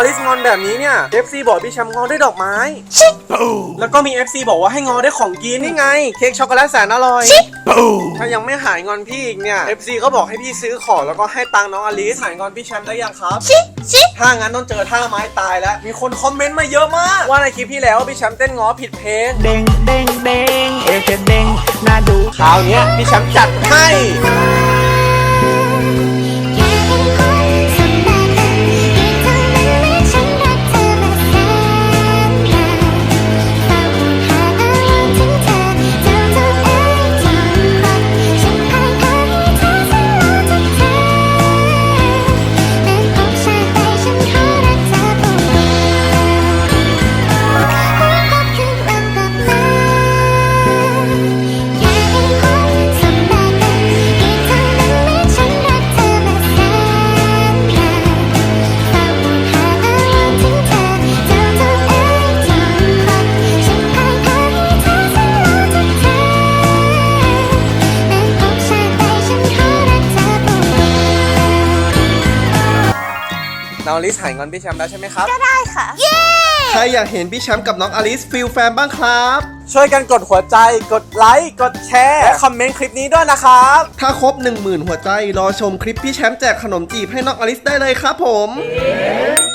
อลิสงอนแบบนี้เนี่ย FC บอกพี่แชมป์งอด้วยดอกไม้แล้วก็มี FC บอกว่าให้งอด้วยของกินนี่ไง เค้กช็อกโกแลตแสนอร่อยถ้ายังไม่หายงอนพี่อีกเนี่ย FC ก็บอกให้พี่ซื้อของแล้วก็ให้ตังค์น้องอลิสหายงอนพี่แชมป์ได้ยังครับถ้างั้นต้องเจอท่าไม้ตายแล้ว มีคนคอมเมนต์มาเยอะมาก ว่าในคลิปที่แล้วพี่แชมป์เต้นง้อผิดเพลง เด้งเด้งเด้งเอวจะเด้งน่าดูคราวเนี้ยพี่แชมป์จัดให้ น้องอลิสหายงอนพี่แชมป์แล้วใช่ไหมครับ ได้ค่ะ ใครอยากเห็นพี่แชมป์กับน้องอลิสฟิลแฟนบ้างครับ ช่วยกันกดหัวใจ กดไลค์ กดแชร์ และคอมเมนต์คลิปนี้ด้วยนะครับ ถ้าครบ 10,000 หัวใจ รอชมคลิปพี่แชมป์แจกขนมจีบให้น้องอลิสได้เลยครับผม